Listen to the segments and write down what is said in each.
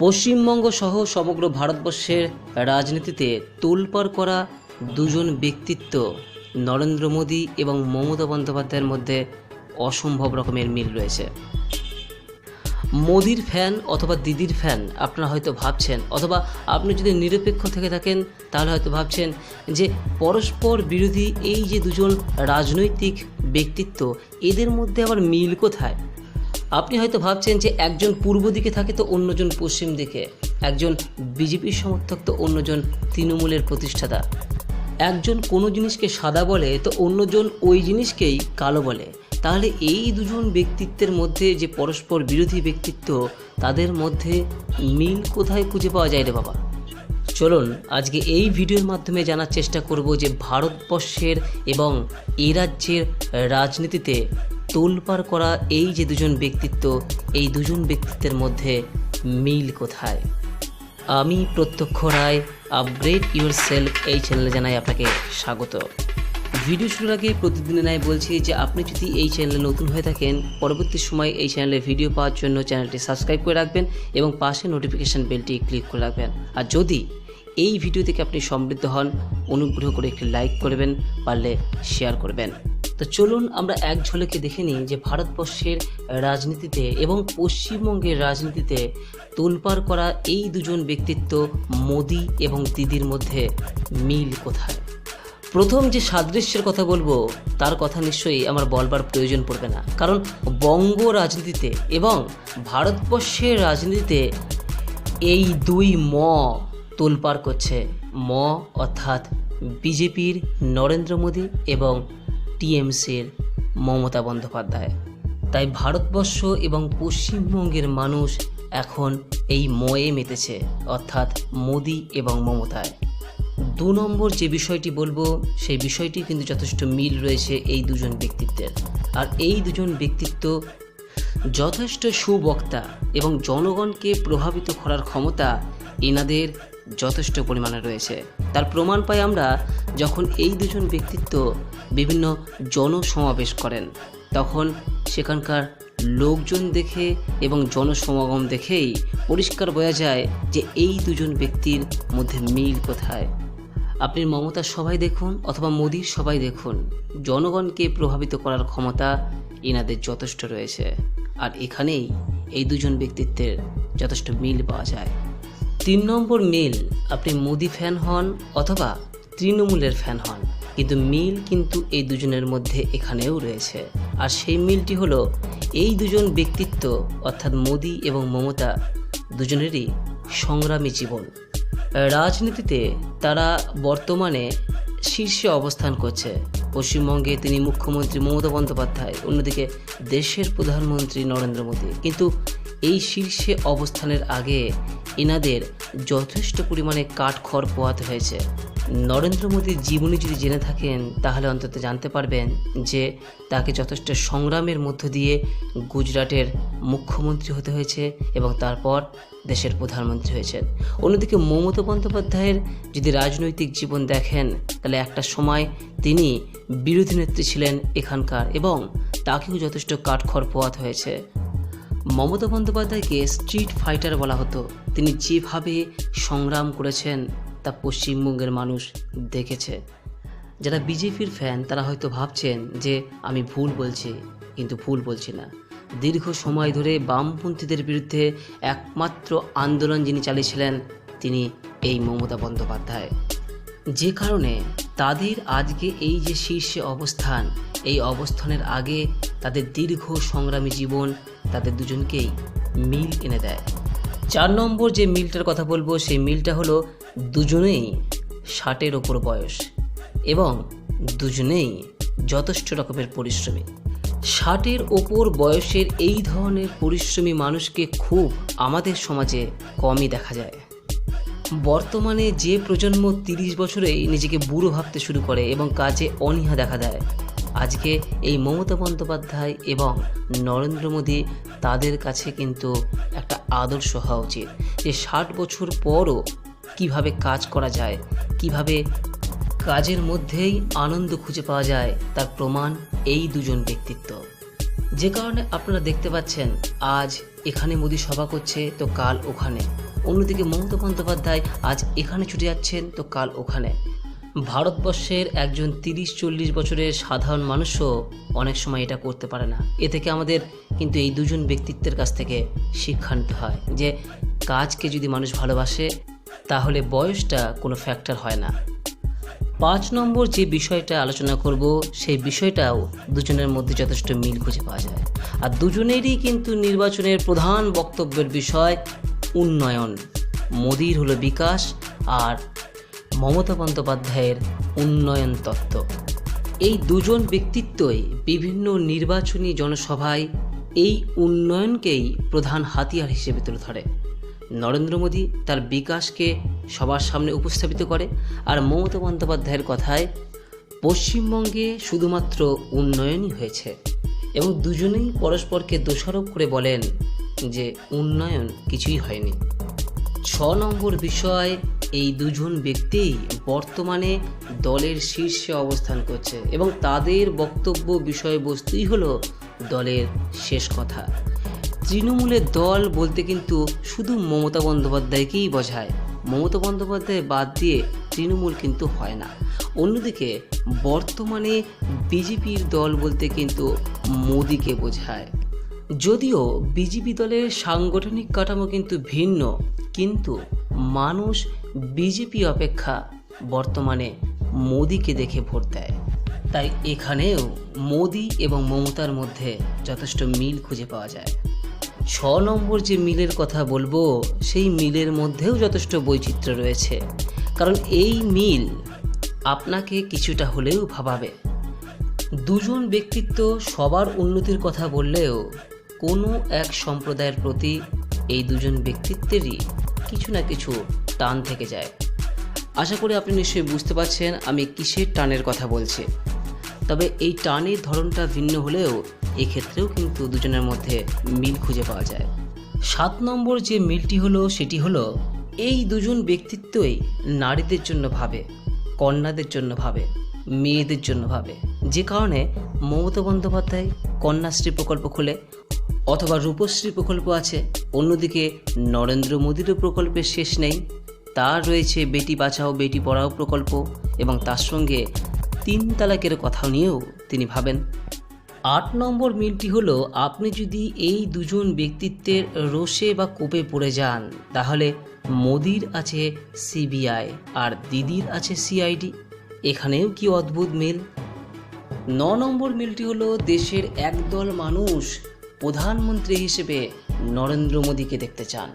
পশ্চিমবঙ্গ সহ সমগ্র ভারতবর্ষের রাজনীতিতে তোলপাড় করা দুজন ব্যক্তিত্ব নরেন্দ্র মোদী এবং মমতা বন্দ্যোপাধ্যায়ের মধ্যে অসম্ভব রকমের মিল রয়েছে। মোদির ফ্যান অথবা দিদির ফ্যান আপনারা হয়তো ভাবছেন, অথবা আপনি যদি নিরপেক্ষ থেকে থাকেন, তাহলে হয়তো ভাবছেন যে পরস্পর বিরোধী এই যে দুজন রাজনৈতিক ব্যক্তিত্ব, এদের মধ্যে আবার মিল কোথায়? আপনি হয়তো ভাবছেন যে একজন পূর্ব দিকে থাকে তো অন্যজন পশ্চিম দিকে। একজন বিজেপির সমর্থক তো অন্যজন তৃণমূলের প্রতিষ্ঠাতা। একজন কোনো জিনিসকে সাদা বলে তো অন্যজন ওই জিনিসকেই কালো বলে। তাহলে এই দুজন ব্যক্তিত্বের মধ্যে যে পরস্পর বিরোধী ব্যক্তিত্ব, তাদের মধ্যে মিল কোথায় খুঁজে পাওয়া যায় রে বাবা? চলুন, আজকে এই ভিডিওর মাধ্যমে জানার চেষ্টা করব যে ভারতবর্ষের এবং এই রাজ্যের রাজনীতিতে তোলপাড় করা এই যে দুজন ব্যক্তিত্ব, এই দুজন ব্যক্তিত্বের মধ্যে মিল কোথায়? আমি প্রত্যক্ষ রায় আপগ্রেড ইউর সেলফ এই চ্যানেলে জানাই আপনাকে স্বাগত। ভিডিও শুরুর আগে প্রতিদিনের ন্যায় বলছি যে, আপনি যদি এই চ্যানেলে নতুন হয়ে থাকেন, পরবর্তী সময় এই চ্যানেলে ভিডিও পাওয়ার জন্য চ্যানেলটি সাবস্ক্রাইব করে রাখবেন এবং পাশে নোটিফিকেশান বেলটি ক্লিক করে রাখবেন। আর যদি এই ভিডিও থেকে আপনি সমৃদ্ধ হন, অনুগ্রহ করে একটি লাইক করবেন, পারলে শেয়ার করবেন। তো চলুন আমরা এক ঝলকে দেখে নিই যে ভারতবর্ষের রাজনীতিতে এবং পশ্চিমবঙ্গের রাজনীতিতে তোলপাড় করা এই দুজন ব্যক্তিত্ব মোদি এবং দিদির মধ্যে মিল কোথায়? প্রথম যে সাদৃশ্যের কথা বলব, তার কথা নিশ্চয়ই আমার বলবার প্রয়োজন পড়বে না। কারণ বঙ্গ রাজনীতিতে এবং ভারতবর্ষের রাজনীতিতে এই দুই ম তোলপাড় করছে। ম অর্থাৎ বিজেপির নরেন্দ্র মোদী এবং টিএমসির মমতা বন্দ্যোপাধ্যায়। তাই ভারতবর্ষ এবং পশ্চিমবঙ্গের মানুষ এখন এই ময়ে মেতেছে, অর্থাৎ মোদি এবং মমতায়। দু নম্বর যে বিষয়টি বলব, সেই বিষয়টি কিন্তু যথেষ্ট মিল রয়েছে এই দুজন ব্যক্তিত্বের। আর এই দুজন ব্যক্তিত্ব যথেষ্ট সুবক্তা এবং জনগণকে প্রভাবিত করার ক্ষমতা এনাদের যথেষ্ট পরিমাণে রয়েছে। তার প্রমাণ পাই আমরা যখন এই দুজন ব্যক্তিত্ব বিভিন্ন জনসমাবেশ করেন, তখন সেখানকার লোকজন দেখে এবং জনসমাগম দেখেই পরিষ্কার বোঝা যায় যে এই দুজন ব্যক্তির মধ্যে মিল কোথায়। আপনি মমতার সবাই দেখুন অথবা মোদির সবাই দেখুন, জনগণকে প্রভাবিত করার ক্ষমতা এনাদের যথেষ্ট রয়েছে। আর এখানেই এই দুজন ব্যক্তিত্বের যথেষ্ট মিল পাওয়া যায়। তিন নম্বর মিল আপনি মোদি ফ্যান হন অথবা তৃণমূলের ফ্যান হন, কিন্তু মিল কিন্তু এই দুজনের মধ্যে এখানেও রয়েছে। আর সেই মিলটি হলো এই দুজন ব্যক্তিত্ব, অর্থাৎ মোদি এবং মমতা, দুজনেরই সংগ্রামী জীবন। রাজনীতিতে তারা বর্তমানে শীর্ষে অবস্থান করছে। পশ্চিমবঙ্গে তিনি মুখ্যমন্ত্রী মমতা বন্দ্যোপাধ্যায়, অন্যদিকে দেশের প্রধানমন্ত্রী নরেন্দ্র মোদী। কিন্তু এই শীর্ষে অবস্থানের আগে এনাদের যথেষ্ট পরিমাণে কাঠখড় পোয়াতে হয়েছে। নরেন্দ্র মোদীর জীবনী যদি জেনে থাকেন, তাহলে অন্তত জানতে পারবেন যে তাকে যথেষ্ট সংগ্রামের মধ্য দিয়ে গুজরাটের মুখ্যমন্ত্রী হতে হয়েছে এবং তারপর দেশের প্রধানমন্ত্রী হয়েছেন। অন্যদিকে মমতা বন্দ্যোপাধ্যায়ের যদি রাজনৈতিক জীবন দেখেন, তাহলে একটা সময় তিনি বিরোধী নেত্রী ছিলেন এখানকার এবং তাকেও যথেষ্ট কাঠখড় পোয়াতে হয়েছে। মমতা বন্দ্যোপাধ্যায়কে স্ট্রিট ফাইটার বলা হতো। তিনি যেভাবে সংগ্রাম করেছেন তা পশ্চিমবঙ্গের মানুষ দেখেছে। যারা বিজেপির ফ্যান তারা হয়তো ভাবছেন যে আমি ভুল বলছি, কিন্তু ভুল বলছি না। দীর্ঘ সময় ধরে বামপন্থীদের বিরুদ্ধে একমাত্র আন্দোলন যিনি চালিয়েছিলেন, তিনি এই মমতা বন্দ্যোপাধ্যায়। যে কারণে তাদের আজকে এই যে শীর্ষে অবস্থান, এই অবস্থানের আগে তাদের দীর্ঘ সংগ্রামী জীবন তাদের দুজনকেই মিল এনে দেয়। চার নম্বর যে মিলটার কথা বলব, সেই মিলটা হলো দুজনেই ষাটের ওপর বয়স এবং দুজনেই যথেষ্ট রকমের পরিশ্রমী। ষাটের ওপর বয়সের এই ধরনের পরিশ্রমী মানুষকে খুব আমাদের সমাজে কমই দেখা যায়। বর্তমানে যে প্রজন্ম তিরিশ বছরেই নিজেকে বুড়ো ভাবতে শুরু করে এবং কাজে অনীহা দেখা দেয় আজকে এই মমতা বন্দ্যোপাধ্যায় এবং নরেন্দ্র মোদী তাদের কাছে কিন্তু একটা আদর্শ হওয়া উচিত। যে ষাট বছর পরও কীভাবে কাজ করা যায়, কীভাবে কাজের মধ্যেই আনন্দ খুঁজে পাওয়া যায়, তার প্রমাণ এই দুজন ব্যক্তিত্ব। যে কারণে আপনারা দেখতে পাচ্ছেন, আজ এখানে মোদি সভা করছে, তো কাল ওখানে। অন্যদিকে মমতা বন্দ্যোপাধ্যায় আজ এখানে ছুটে যাচ্ছেন, তো কাল ওখানে। ভারতবর্ষের একজন তিরিশ চল্লিশ বছরের সাধারণ মানুষও অনেক সময় এটা করতে পারে না। এ থেকে আমাদের কিন্তু এই দুজন ব্যক্তিত্বের কাছ থেকে শিক্ষা নিতে হয় যে কাজকে যদি মানুষ ভালোবাসে, তাহলে বয়সটা কোনো ফ্যাক্টর হয় না। পাঁচ নম্বর যে বিষয়টা আলোচনা করব, সেই বিষয়টাও দুজনের মধ্যে যথেষ্ট মিল খুঁজে পাওয়া যায়। আর দুজনেরই কিন্তু নির্বাচনের প্রধান বক্তব্যের বিষয় উন্নয়ন। মোদির হলো বিকাশ আর মমতা বন্দ্যোপাধ্যায়ের উন্নয়ন তত্ত্ব। এই দুজন ব্যক্তিত্বই বিভিন্ন নির্বাচনী জনসভায় এই উন্নয়নকেই প্রধান হাতিয়ার হিসেবে তুলে ধরে। নরেন্দ্র মোদী তার বিকাশকে সবার সামনে উপস্থাপিত করে আর মমতা বন্দ্যোপাধ্যায়ের কথায় পশ্চিমবঙ্গে শুধুমাত্র উন্নয়নই হয়েছে এবং দুজনেই পরস্পরকে দোষারোপ করে বলেন যে উন্নয়ন কিছুই হয়নি। ছ নম্বর বিষয় এই দুজন ব্যক্তিই বর্তমানে দলের শীর্ষে অবস্থান করছে এবং তাদের বক্তব্য বিষয়বস্তুই হলো দলের শেষ কথা। তৃণমূলের দল বলতে কিন্তু শুধু মমতা বন্দ্যোপাধ্যায়কেই বোঝায়। মমতা বন্দ্যোপাধ্যায় বাদ দিয়ে তৃণমূল কিন্তু হয় না। অন্যদিকে বর্তমানে বিজেপির দল বলতে কিন্তু মোদিকে বোঝায়। যদিও বিজেপি দলের সাংগঠনিক কাঠামো কিন্তু ভিন্ন, কিন্তু মানুষ বিজেপি অপেক্ষা বর্তমানে মোদিকে দেখে ভোট দেয়। তাই এখানেও মোদি এবং মমতার মধ্যে যথেষ্ট মিল খুঁজে পাওয়া যায়। ছ নম্বর যে মিলের কথা বলব, সেই মিলের মধ্যেও যথেষ্ট বৈচিত্র্য রয়েছে। কারণ এই মিল আপনাকে কিছুটা হলেও ভাবাবে। দুজন ব্যক্তিত্ব সবার উন্নতির কথা বললেও কোনো এক সম্প্রদায়ের প্রতি এই দুজন ব্যক্তিত্বেরই কিছু না কিছু টান থেকে যায়। আশা করি আপনি নিশ্চয়ই বুঝতে পারছেন আমি কিসের টানের কথা বলছি। তবে এই টানের ধরনটা ভিন্ন হলেও এক্ষেত্রেও কিন্তু দুজনের মধ্যে মিল খুঁজে পাওয়া যায়। সাত নম্বর যে মিলটি হলো সেটি হলো এই দুজন ব্যক্তিত্বই নারীদের জন্য ভাবে, কন্যাদের জন্য ভাবে, মেয়েদের জন্য ভাবে। যে কারণে মমতা বন্দ্যোপাধ্যায় কন্যাশ্রী প্রকল্প খুলে অথবা রূপশ্রী প্রকল্প আছে। অন্যদিকে নরেন্দ্র মোদীরও প্রকল্পের শেষ নেই। তার রয়েছে বেটি বাঁচাও, বেটি পড়াও প্রকল্প এবং তার সঙ্গে তিন তালাকের কথা নিয়েও তিনি ভাবেন। আট নম্বর মিলটি হলো, আপনি যদি এই দুজন ব্যক্তিত্বের রোষে বা কোপে পড়ে যান, তাহলে মোদির আছে সিবিআই আর দিদির আছে সিআইডি। এখানেও কি অদ্ভুত মিল? ন নম্বর মিলটি হলো, দেশের একদল মানুষ প্রধানমন্ত্রী হিসেবে নরেন্দ্র মোদীকে দেখতে চান।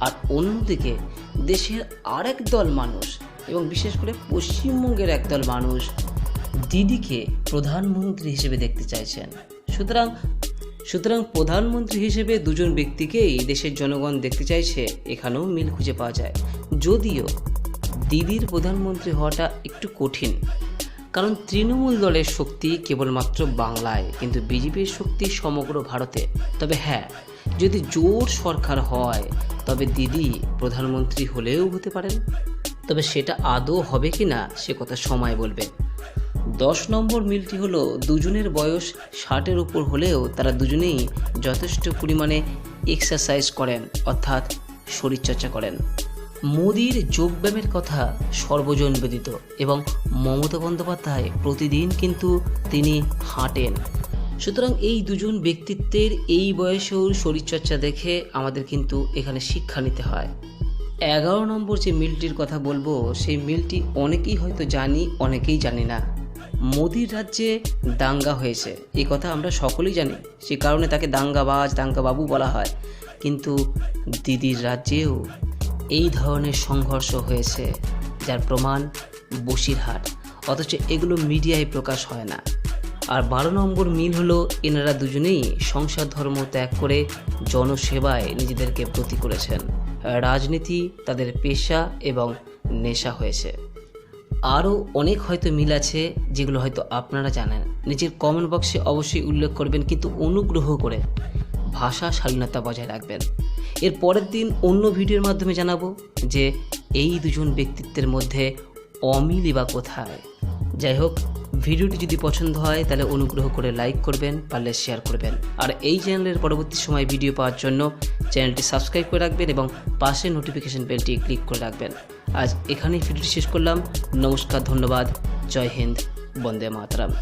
আর অন্যদিকে দেশের আরেক দল মানুষ এবং বিশেষ করে পশ্চিমবঙ্গের একদল মানুষ দিদিকে প্রধানমন্ত্রী হিসেবে দেখতে চাইছেন। সুতরাং সুতরাং প্রধানমন্ত্রী হিসেবে দুজন ব্যক্তিকেই দেশের জনগণ দেখতে চাইছে, এখানেও মিল খুঁজে পাওয়া যায়। যদিও দিদির প্রধানমন্ত্রী হওয়াটা একটু কঠিন। কারণ তৃণমূল দলের শক্তি কেবলমাত্র বাংলায়, কিন্তু বিজেপির শক্তি সমগ্র ভারতে। তবে হ্যাঁ যদি জোর সরকার হয়, তবে দিদি প্রধানমন্ত্রী হলেও হতে পারেন। তবে সেটা আদৌ হবে কি না, সে কথা সময় বলবে। দশ নম্বর মিলটি হলো, দুজনের বয়স ষাটের উপর হলেও তারা দুজনেই যথেষ্ট পরিমাণে এক্সারসাইজ করেন, অর্থাৎ শরীরচর্চা করেন। মোদির যোগব্যায়ামের কথা সর্বজন বেদিত এবং মমতা বন্দ্যোপাধ্যায় প্রতিদিন কিন্তু তিনি হাঁটেন। সুতরাং এই দুজন ব্যক্তিত্বের এই বয়সেও শরীরচর্চা দেখে আমাদের কিন্তু এখানে শিক্ষা নিতে হয়। এগারো নম্বর যে মিলটির কথা বলব, সেই মিলটি অনেকেই হয়তো জানি, অনেকেই জানি না। মোদির রাজ্যে দাঙ্গা হয়েছে। এ কথা আমরা সকলেই জানি। সে কারণে তাকে দাঙ্গাবাজ, দাঙ্গাবাবু বলা হয়। কিন্তু দিদির রাজ্যেও এই ধরনের সংঘর্ষ হয়েছে, যার প্রমাণ বসিরহাট অথচ এগুলো মিডিয়ায় প্রকাশ হয় না। আর বারো নম্বর মিল হলো, এনারা দুজনেই সংসার ধর্ম ত্যাগ করে জনসেবায় নিজেদেরকে ব্রতী করেছেন। রাজনীতি তাদের পেশা এবং নেশা হয়েছে। আরও অনেক হয়তো মিল আছে, যেগুলো হয়তো আপনারা জানেন। নিজের কমেন্ট বক্সে অবশ্যই উল্লেখ করবেন, কিন্তু অনুগ্রহ করে ভাষা শালীনতা বজায় রাখবেন। এর পরের দিন অন্য ভিডিওর মাধ্যমে জানাব যে এই দুজন ব্যক্তিত্বের মধ্যে অমিলই বা কোথায়। যাই হোক, ভিডিওটি যদি পছন্দ হয়, তাহলে অনুগ্রহ করে লাইক করবেন, পারলে শেয়ার করবেন। আর এই চ্যানেলের পরবর্তী সময় ভিডিও পাওয়ার জন্য চ্যানেলটি সাবস্ক্রাইব করে রাখবেন এবং পাশে নোটিফিকেশন বেলটি ক্লিক করে রাখবেন। আজ এখানেই ভিডিওটি শেষ করলাম। নমস্কার, ধন্যবাদ। জয় হিন্দ, বন্দে মাতরম।